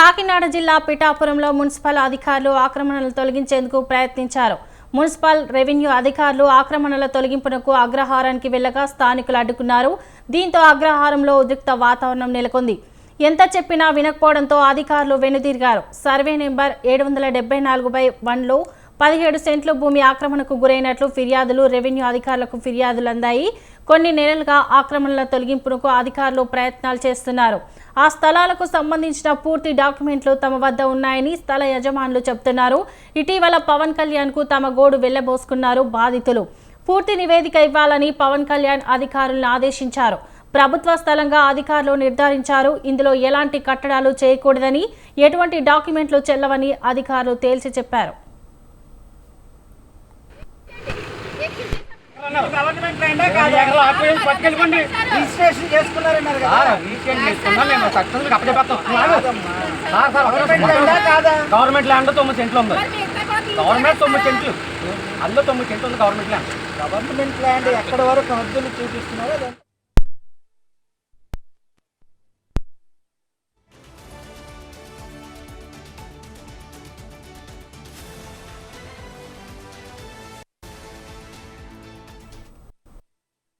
కాకినాడ జిల్లా పిఠాపురంలో మున్సిపల్ అధికారులు ఆక్రమణలు తొలగించేందుకు ప్రయత్నించారు. మున్సిపల్ రెవెన్యూ అధికారులు ఆక్రమణల తొలగింపునకు అగ్రహారానికి వెళ్ళగా స్థానికులు అడ్డుకున్నారు. దీంతో అగ్రహారంలో ఉద్రిక్త వాతావరణం నెలకొంది. ఎంత చెప్పినా వినకపోవడంతో అధికారులు వెనుదిరిగారు. సర్వే నెంబర్ ఏడు వందల డెబ్బై నాలుగు బై వన్లో పదిహేడు సెంట్లు భూమి ఆక్రమణకు గురైనట్లు ఫిర్యాదులు రెవెన్యూ అధికారులకు ఫిర్యాదులు అందాయి కొన్ని నెలలుగా ఆక్రమణల తొలగింపునకు అధికారులు ప్రయత్నాలు చేస్తున్నారు. ఆ స్థలాలకు సంబంధించిన పూర్తి డాక్యుమెంట్లు తమ వద్ద ఉన్నాయని స్థల యజమానులు చెబుతున్నారు. ఇటీవల పవన్ కళ్యాణ్కు తమ గోడు వెళ్ళబోసుకున్నారు బాధితులు. పూర్తి నివేదిక ఇవ్వాలని పవన్ కళ్యాణ్ అధికారులను ఆదేశించారు. ప్రభుత్వ స్థలంగా అధికారులు నిర్ధారించారు. ఇందులో ఎలాంటి కట్టడాలు చేయకూడదని ఎటువంటి డాక్యుమెంట్లు చెల్లవని అధికారులు తేల్చి చెప్పారు గవర్నమెంట్ ల్యాండా కాదా? ఎకరాలు ఆపేసి పట్టుకెళ్ళిపోండి. రిజిస్ట్రేషన్ చేసుకున్నారన్నారు కదా. సార్, వీకెండ్ చేసుకున్నా మేము సక్సెస్ఫుల్గా అప్పచెప్పేస్తాం. సార్, సార్, ఒక్క గవర్నమెంట్. ల్యాండా కాదా? గవర్నమెంట్ ల్యాండ్ తొమ్మిది సెంట్లు ఉంది. గవర్నమెంట్ తొమ్మిది సెంట్లు. అందులో తొమ్మిది సెంట్లు ఉంది గవర్నమెంట్ ల్యాండ్. గవర్నమెంట్ ల్యాండ్ ఎక్కడ వరకు హద్దులు చూపిస్తున్నారో